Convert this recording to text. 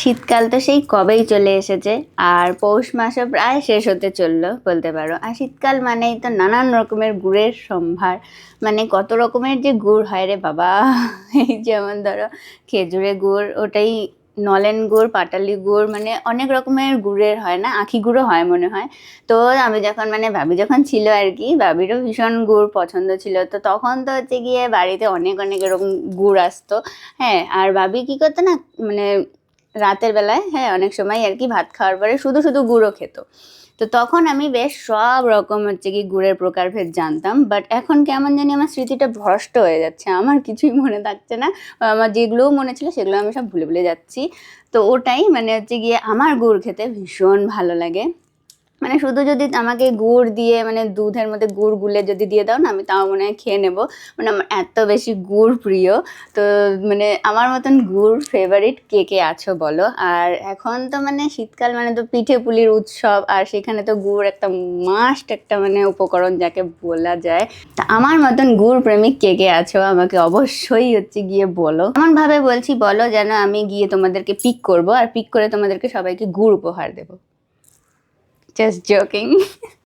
শীতকাল তো সেই কবেই চলে এসেছে, আর পৌষ মাসও প্রায় শেষ হতে চলল বলতে পারো। আর শীতকাল মানেই তো নানান রকমের গুড়ের সম্ভার মানে কত রকমের যে গুড় হয় রে বাবা। এই যেমন ধরো খেজুরে গুড়, ওটাই নলেন গুড়, পাটালি গুড় মানে অনেক রকমের গুড়ের হয় না, আখি গুঁড়ো হয় মনে হয়। তো আমি যখন মানে ভাবি যখন ছিল আর কি, ভাবিরও ভীষণ গুড় পছন্দ ছিল, তো তখন তো হচ্ছে গিয়ে বাড়িতে অনেক অনেক এরকম গুড় আসতো। হ্যাঁ আর ভাবি কী করতো না মানে রাতের বেলায় হ্যাঁ অনেক সময় আর কি ভাত খাওয়ার পরে শুধু শুধু গুঁড়ো খেত। তো তখন আমি বেশ সব রকম হচ্ছে কি গুড়ের প্রকারভেদ জানতাম বাট এখন কেমন জানি আমার স্মৃতিটা ভ্রষ্ট হয়ে যাচ্ছে। আমার কিছুই মনে থাকছে না। আমার যেগুলোও মনে ছিল সেগুলো আমি সব ভুলে ভুলে যাচ্ছি। তো ওটাই মানে হচ্ছে গিয়ে আমার গুড় খেতে ভীষণ ভালো লাগে। মানে শুধু যদি আমাকে গুড় দিয়ে মানে দুধের মধ্যে গুড় গুলে যদি দিয়ে দাও না, আমি তাও মনে হয় খেয়ে নেব। মানে আমার এত বেশি গুড় প্রিয়। তো মানে আমার মতন গুড় ফেভারিট কে কে আছো বলো? আর এখন তো মানে শীতকাল মানে তো পিঠে পুলির উৎসব, আর সেখানে তো গুড় একটা মাস্ট একটা মানে উপকরণ যাকে বলা যায়। তা আমার মতন গুড় প্রেমিক কে কে আছো আমাকে অবশ্যই হচ্ছে গিয়ে বলো। এমন ভাবে বলছি, বলো যেন আমি গিয়ে তোমাদেরকে পিক করব, আর পিক করে তোমাদেরকে সবাইকে গুড় উপহার দেবো। Just joking.